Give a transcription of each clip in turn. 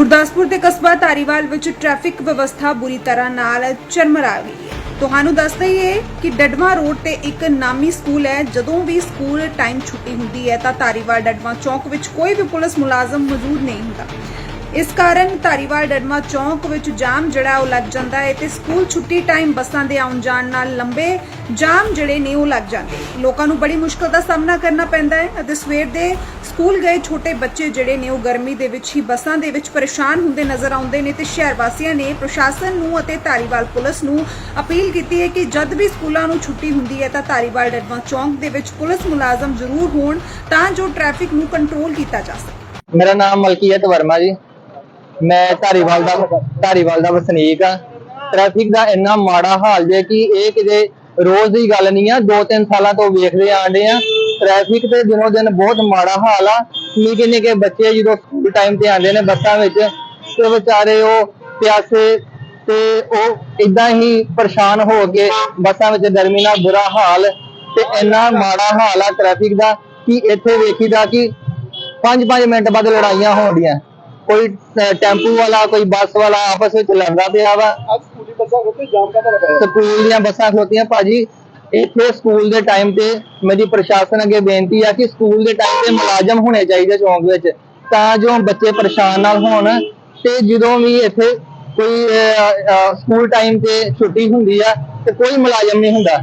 ਗੁਰਦਾਸਪੁਰ ਦੇ ਕਸਬਾ ਧਾਰੀਵਾਲ ਵਿੱਚ ਟ੍ਰੈਫਿਕ ਵਿਵਸਥਾ ਬੁਰੀ ਤਰ੍ਹਾਂ ਨਾਲ ਚਰਮਰਾ ਗਈ ਹੈ। ਤੁਹਾਨੂੰ ਦੱਸ ਦਈਏ ਕਿ ਡਡਮਾ ਰੋਡ ਤੇ ਇੱਕ ਨਾਮੀ ਸਕੂਲ ਹੈ। ਜਦੋਂ ਵੀ ਸਕੂਲ ਟਾਈਮ ਛੁੱਟੀ ਹੁੰਦੀ ਹੈ ਤਾਂ ਧਾਰੀਵਾਲ ਡਡਮਾ ਚੌਕ ਵਿੱਚ ਕੋਈ ਵੀ ਪੁਲਿਸ ਮੁਲਾਜ਼ਮ ਮੌਜੂਦ ਨਹੀਂ ਹੁੰਦਾ। ਇਸ ਕਾਰਨ ਧਾਰੀਵਾਲ ਡਡਮਾ ਚੌਕ ਵਿੱਚ ਜਾਮ ਜਿਹੜਾ ਉਹ ਲੱਗ ਜਾਂਦਾ ਹੈ ਤੇ ਸਕੂਲ ਛੁੱਟੀ ਟਾਈਮ ਬੱਸਾਂ ਦੇ ਆਉਣ ਜਾਣ ਨਾਲ ਲੰਬੇ ਜਾਮ ਜਿਹੜੇ ਨੇ ਉਹ ਲੱਗ ਜਾਂਦੇ ਲੋਕਾਂ ਨੂੰ ਬੜੀ ਮੁਸ਼ਕਲ ਦਾ ਸਾਹਮਣਾ ਕਰਨਾ ਪੈਂਦਾ ਹੈ ਅਤੇ ਸਵੇਰ ਦੇ ਸਕੂਲ ਗਏ ਛੋਟੇ ਬੱਚੇ ਜਿਹੜੇ ਨੇ ਉਹ ਗਰਮੀ ਦੇ ਵਿੱਚ ਹੀ ਬੱਸਾਂ ਦੇ ਵਿੱਚ ਪਰੇਸ਼ਾਨ ਹੁੰਦੇ ਨਜ਼ਰ ਆਉਂਦੇ ਨੇ ਤੇ ਸ਼ਹਿਰ ਵਾਸੀਆਂ ਨੇ ਪ੍ਰਸ਼ਾਸਨ ਨੂੰ ਅਤੇ ਧਾਰੀਵਾਲ ਪੁਲਿਸ ਨੂੰ ਅਪੀਲ ਕੀਤੀ ਹੈ ਕਿ ਜਦ ਵੀ ਸਕੂਲਾਂ ਨੂੰ ਛੁੱਟੀ ਹੁੰਦੀ ਹੈ ਤਾਂ ਧਾਰੀਵਾਲ ਡਡਮਾ ਚੌਕ ਦੇ ਵਿੱਚ ਪੁਲਿਸ ਮੁਲਾਜ਼ਮ ਜ਼ਰੂਰ ਹੋਣ ਤਾਂ ਜੋ ਟ੍ਰੈਫਿਕ ਨੂੰ ਕੰਟਰੋਲ ਕੀਤਾ ਜਾ ਸਕੇ। ਮੇਰਾ ਨਾਮ ਮਲਕੀਅਤ ਵਰਮਾ ਜੀ। ਮੈਂ ਧਾਰੀਵਾਲ ਦਾ ਧਾਰੀਵਾਲ ਦਾ ਵਸਨੀਕ ਆ ਟ੍ਰੈਫਿਕ ਦਾ ਇੰਨਾ ਮਾੜਾ ਹਾਲ ਜੇ ਕਿ ਇਹ ਕਿਤੇ ਰੋਜ਼ ਦੀ ਗੱਲ ਨਹੀਂ ਆ ਦੋ ਤਿੰਨ ਸਾਲਾਂ ਤੋਂ ਵੇਖਦੇ ਆਂਦੇ ਆ। ਟ੍ਰੈਫਿਕ ਤੇ ਦਿਨੋ ਦਿਨ ਬਹੁਤ ਮਾੜਾ ਹਾਲ ਆ। ਨਿੱਕੇ ਨਿੱਕੇ ਬੱਚੇ ਜਦੋਂ ਸਕੂਲ ਟਾਈਮ ਤੇ ਆਉਂਦੇ ਨੇ ਬੱਸਾਂ ਵਿੱਚ, ਤੇ ਵਿਚਾਰੇ ਉਹ ਪਿਆਸੇ ਤੇ ਉਹ ਇਦਾਂ ਹੀ ਪਰੇਸ਼ਾਨ ਹੋ ਕੇ ਬੱਸਾਂ ਵਿੱਚ ਗਰਮੀ ਨਾਲ ਬੁਰਾ ਹਾਲ ਤੇ ਇੰਨਾ ਮਾੜਾ ਹਾਲ ਆ ਟ੍ਰੈਫਿਕ ਦਾ ਕਿ ਇੱਥੇ ਵੇਖੀਦਾ ਕਿ 5-5 ਮਿੰਟ ਬਾਅਦ ਲੜਾਈਆਂ ਹੋਣੀਆਂ ਕੋਈ ਟੈਂਪੂ ਵਾਲਾ ਕੋਈ ਬੱਸ ਵਾਲਾ ਆਪਸ ਵਿੱਚ ਲੜਦਾ ਪਿਆ ਵਾ। ਅੱਜ ਸਕੂਲੀ ਬੱਸਾਂ ਉੱਤੇ ਜਾਮ ਕਾਹਦਾ ਲੱਗਾ ਹੈ ਸਕੂਲ ਦੀਆਂ ਬੱਸਾਂ ਖਲੋਤੀਆਂ ਭਾਜੀ। ਇੱਥੇ ਸਕੂਲ ਦੇ ਟਾਈਮ ਤੇ ਮੇਰੀ ਪ੍ਰਸ਼ਾਸਨ ਅੱਗੇ ਬੇਨਤੀ ਆ ਕਿ ਸਕੂਲ ਦੇ ਟਾਈਮ ਤੇ ਮੁਲਾਜ਼ਮ ਹੋਣੇ ਚਾਹੀਦੇ ਚੌਂਕ ਵਿੱਚ ਤਾਂ ਜੋ ਬੱਚੇ ਪਰੇਸ਼ਾਨ ਨਾਲ ਹੋਣ ਤੇ ਜਦੋਂ ਵੀ ਇੱਥੇ ਕੋਈ ਸਕੂਲ ਟਾਈਮ ਤੇ ਛੁੱਟੀ ਹੁੰਦੀ ਆ ਤੇ ਕੋਈ ਮੁਲਾਜ਼ਮ ਨਹੀਂ ਹੁੰਦਾ।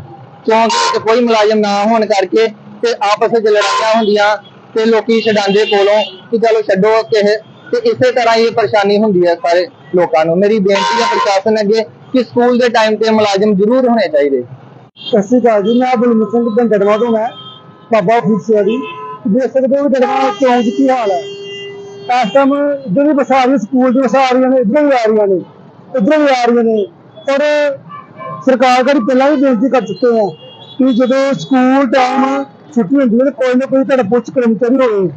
ਚੌਂਕ ਵਿੱਚ ਕੋਈ ਮੁਲਾਜ਼ਮ ਨਾ ਹੋਣ ਕਰਕੇ ਤੇ ਆਪਸ ਵਿੱਚ ਲੜਾਈਆਂ ਹੁੰਦੀਆਂ ਤੇ ਲੋਕੀ ਛਡਾਂਦੇ ਕੋਲੋਂ ਕਿ ਚਲੋ ਛੱਡੋ ਕਿਸੇ ਤੇ ਇਸੇ ਤਰ੍ਹਾਂ ਇਹ ਪਰੇਸ਼ਾਨੀ ਹੁੰਦੀ ਹੈ ਸਾਰੇ ਲੋਕਾਂ ਨੂੰ। ਮੇਰੀ ਬੇਨਤੀ ਹੈ ਪ੍ਰਸ਼ਾਸਨ ਅੱਗੇ ਕਿ ਸਕੂਲ ਦੇ ਟਾਈਮ ਤੇ ਮੁਲਾਜ਼ਮ ਜ਼ਰੂਰ ਹੋਣੇ ਚਾਹੀਦੇ। ਸਤਿ ਸ਼੍ਰੀ ਅਕਾਲ ਜੀ, ਮੈਂ ਬਲਮੀਤ ਸਿੰਘ ਗੰਗੜਵਾ ਤੋਂ ਮੈਂ, ਬਾਬਾ ਫੀਸਿਆ ਜੀ। ਦੇਖ ਸਕਦੇ ਹੋ ਗੜਵਾ ਚੌਂਕ ਕੀ ਹਾਲ ਹੈ। ਇਸ ਟਾਈਮ ਇੱਧਰ ਬੱਸਾਂ ਆ ਰਹੀਆਂ ਸਕੂਲ ਦੀ ਬੱਸਾਂ ਆ ਰਹੀਆਂ ਨੇ, ਇੱਧਰ ਵੀ ਆ ਰਹੀਆਂ ਨੇ, ਇੱਧਰ ਵੀ ਆ ਰਹੀਆਂ ਨੇ। ਪਰ ਸਰਕਾਰ ਕੋਲ ਪਹਿਲਾਂ ਵੀ ਬੇਨਤੀ ਕਰ ਚੁੱਕੇ ਆ ਕਿ ਜਦੋਂ ਸਕੂਲ ਟਾਈਮ ਛੁੱਟੀ ਹੁੰਦੀ ਹੈ ਤਾਂ ਕੋਈ ਨਾ ਕੋਈ ਤੁਹਾਡਾ ਪੁੱਛ ਕਰਮਚਾਰੀ ਹੋਵੇ।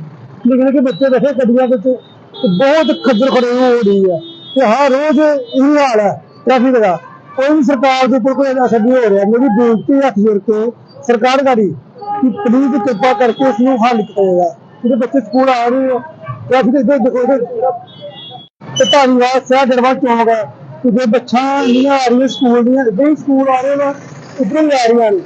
ਨਿੱਕੇ ਨਿੱਕੇ ਬੱਚੇ ਬੈਠੇ ਗੱਡੀਆਂ ਵਿੱਚ ਬਹੁਤ ਖੱਜਲ ਖੜੇ ਹੋ ਰਹੀ ਹੈ ਤੇ ਹਰ ਰੋਜ਼ ਇਹ ਹਾਲ ਹੈ ਟ੍ਰੈਫਿਕ ਦਾ। ਕੋਈ ਵੀ ਸਰਕਾਰ ਦੇ ਉੱਪਰ ਕੋਈ ਅਸਰ ਨਹੀਂ ਹੋ ਰਿਹਾ। ਮੇਰੀ ਬੇਨਤੀ ਹੱਥ ਜੋੜ ਕੇ ਸਰਕਾਰ ਗਾੜੀ ਕਿ ਪਲੀਜ਼ ਕਿਰਪਾ ਕਰਕੇ ਇਸ ਨੂੰ ਹੱਲ ਕੀਤਾ ਜਾਏਗਾ ਜਿਹੜੇ ਬੱਚੇ ਸਕੂਲ ਆ ਰਹੇ ਹੋ ਟ੍ਰੈਫਿਕ ਦੇ ਦੇਖੋ ਤੇ ਧਾਰੀਵਾਲ ਸ਼ਹਿਰ ਦਰਬਾਰ ਚੌਂਕ ਹੈ ਕਿ ਜੇ ਬੱਚਾ ਨਹੀਂ ਆ ਰਹੀਆਂ ਸਕੂਲ ਦੀਆਂ ਇੱਧਰ ਹੀ ਸਕੂਲ ਆ ਰਹੇ ਨੇ, ਉੱਧਰੋਂ ਹੀ ਆ ਰਹੀਆਂ ਨੇ।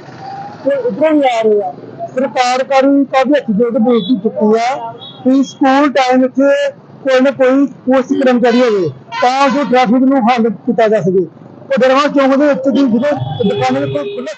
ਤੇ ਉੱਧਰੋਂ ਹੀ ਆ ਰਹੇ ਆ ਸਰਕਾਰ ਕਰੀ ਕਾਫੀ ਹੱਥ ਜੋੜ ਬੇਨਤੀ ਚੁੱਕੀ ਆ ਕਿ ਸਕੂਲ ਟਾਈਮ ਇੱਥੇ ਕੋਈ ਨਾ ਕੋਈ ਪੁਲਿਸ ਕਰਮਚਾਰੀ ਹੋਵੇ, ਤਾਂ ਜੋ ਟ੍ਰੈਫਿਕ ਨੂੰ ਹੱਲ ਕੀਤਾ ਜਾ ਸਕੇ। ਉਹ ਦਰਬਾਰ ਚੌਂਕ ਦੇ ਵਿੱਚ ਦੀ ਜਦੋਂ ਦੁਕਾਨਾਂ ਦੇ ਕੋਲ ਖੁੱਲ੍ਹੇ